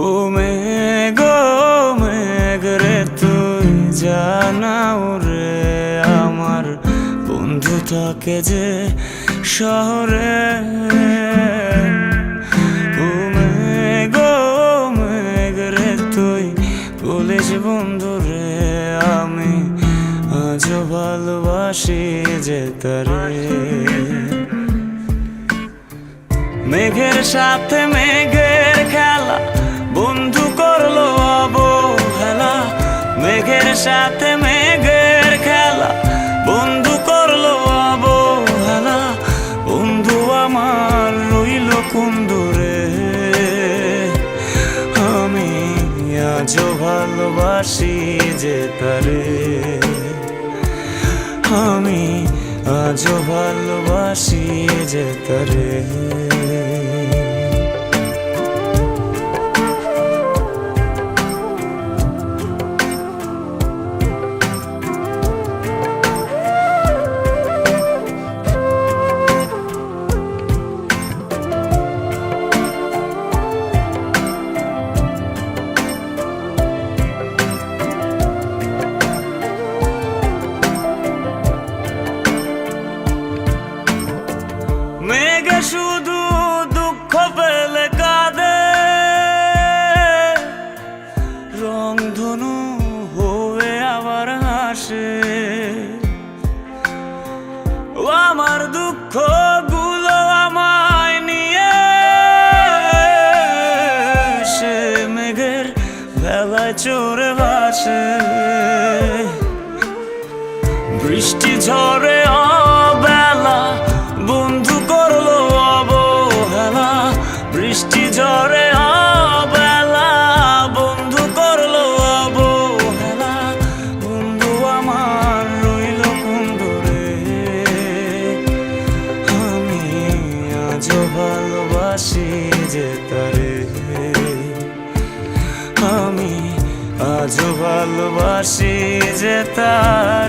ও মেঘ মেঘ রে তুই জানাও রে আমার বন্ধু থাকে যে শহরে ও মেঘ মেঘ রে তুই পুলিশ বন্ধু রে আমি আজও ভালোবাসি যে তারে মেঘের সাথে মেঘের আজও ভালোবাসি যে তারে। আমি আজও ভালোবাসি যে তারে। মেঘে শুধু দুঃখ পেলে কাঁদে। রংধনু হয়ে আবার হাসে। আমার দুঃখগুলো আমায় নিয়ে সে মেঘের ভেলায় ভাসে। বৃষ্টি ঝরে ভালোবাসি যে তারে আমি আজও ভালোবাসি যে তারে